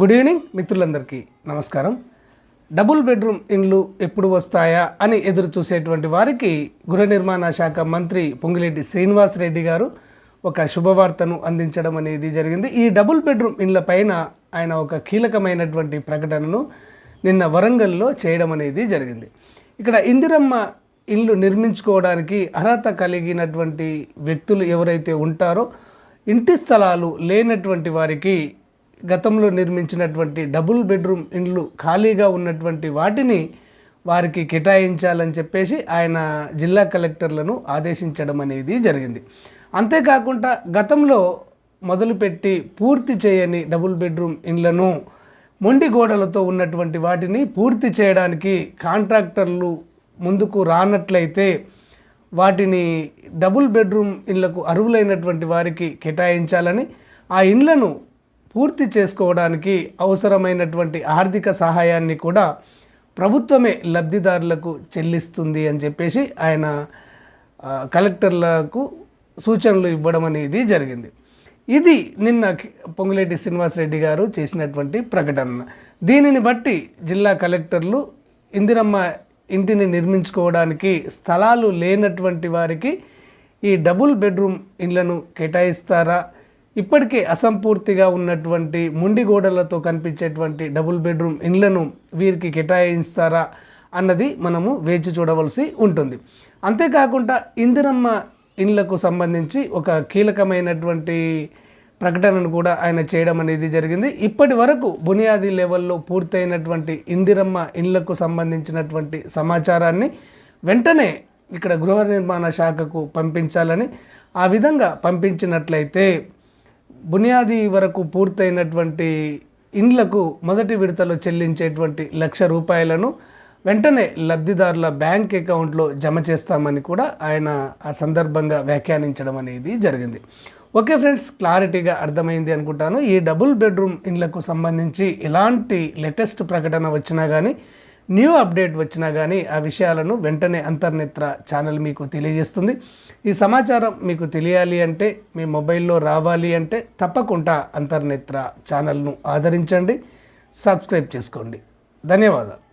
Good evening మిత్రులందరికీ. నమస్కారం. Double bedroom ఇండ్లు ఎప్పుడు వస్తాయా అని ఎదురు చూసేటువంటి వారికి గృహ నిర్మాణ శాఖ మంత్రి పొంగిరెడ్డి శ్రీనివాస్ రెడ్డి గారు ఒక శుభవార్తను అందించడం అనేది జరిగింది. ఈ డబుల్ బెడ్రూమ్ ఇండ్ల పైన ఆయన ఒక కీలకమైనటువంటి ప్రకటనను నిన్న వరంగల్లో చేయడం అనేది జరిగింది. ఇక్కడ ఇందిరమ్మ ఇల్లు నిర్మించుకోవడానికి అర్హత కలిగినటువంటి వ్యక్తులు ఎవరైతే ఉంటారో ఇంటి స్థలాలు లేనటువంటి వారికి గతంలో నిర్మించినటువంటి డబుల్ బెడ్రూమ్ ఇండ్లు ఖాళీగా ఉన్నటువంటి వాటిని వారికి కేటాయించాలని చెప్పేసి ఆయన జిల్లా కలెక్టర్లను ఆదేశించడం అనేది జరిగింది. అంతేకాకుండా గతంలో మొదలుపెట్టి పూర్తి చేయని డబుల్ బెడ్రూమ్ ఇండ్లను మొండి గోడలతో ఉన్నటువంటి వాటిని పూర్తి చేయడానికి కాంట్రాక్టర్లు ముందుకు రానట్లయితే వాటిని డబుల్ బెడ్రూమ్ ఇళ్ళకు అరువులైనటువంటి వారికి కేటాయించాలని ఆ ఇండ్లను పూర్తి చేసుకోవడానికి అవసరమైనటువంటి ఆర్థిక సహాయాన్ని కూడా ప్రభుత్వమే లబ్ధిదారులకు చెల్లిస్తుంది అని చెప్పేసి ఆయన కలెక్టర్లకు సూచనలు ఇవ్వడం అనేది జరిగింది. ఇది నిన్న పొంగులేటి శ్రీనివాసరెడ్డి గారు చేసినటువంటి ప్రకటన. దీనిని బట్టి జిల్లా కలెక్టర్లు ఇందిరమ్మ ఇంటిని నిర్మించుకోవడానికి స్థలాలు లేనటువంటి వారికి ఈ డబుల్ బెడ్రూమ్ ఇండ్లను కేటాయిస్తారా? ఇప్పటికే అసంపూర్తిగా ఉన్నటువంటి ముండి గోడలతో కనిపించేటువంటి డబుల్ బెడ్రూమ్ ఇండ్లను వీరికి కేటాయిస్తారా అన్నది మనము వేచి చూడవలసి ఉంటుంది. అంతేకాకుండా ఇందిరమ్మ ఇండ్లకు సంబంధించి ఒక కీలకమైనటువంటి ప్రకటనను కూడా ఆయన చేయడం అనేది జరిగింది. ఇప్పటి వరకు బునియాదీ లెవెల్లో పూర్తయినటువంటి ఇందిరమ్మ ఇండ్లకు సంబంధించినటువంటి సమాచారాన్ని వెంటనే ఇక్కడ గృహ నిర్మాణ శాఖకు పంపించాలని ఆ విధంగా పంపించినట్లయితే బునియాది వరకు పూర్తయినటువంటి ఇండ్లకు మొదటి విడతలో చెల్లించేటువంటి లక్ష రూపాయలను వెంటనే లబ్ధిదారుల బ్యాంక్ అకౌంట్లో జమ చేస్తామని కూడా ఆయన ఆ సందర్భంగా వ్యాఖ్యానించడం అనేది జరిగింది. ఓకే ఫ్రెండ్స్ క్లారిటీగా అర్థమైంది అనుకుంటాను. ఈ డబుల్ బెడ్రూమ్ ఇండ్లకు సంబంధించి ఎలాంటి లేటెస్ట్ ప్రకటన వచ్చినా కానీ న్యూ అప్డేట్ వచ్చినా కానీ ఆ విషయాలను వెంటనే అంతర్నేత్ర ఛానల్ మీకు తెలియజేస్తుంది. ఈ సమాచారం మీకు తెలియాలి అంటే మీ మొబైల్లో రావాలి అంటే తప్పకుండా అంతర్నేత్ర ఛానల్ను ఆదరించండి. సబ్స్క్రైబ్ చేసుకోండి. ధన్యవాదాలు.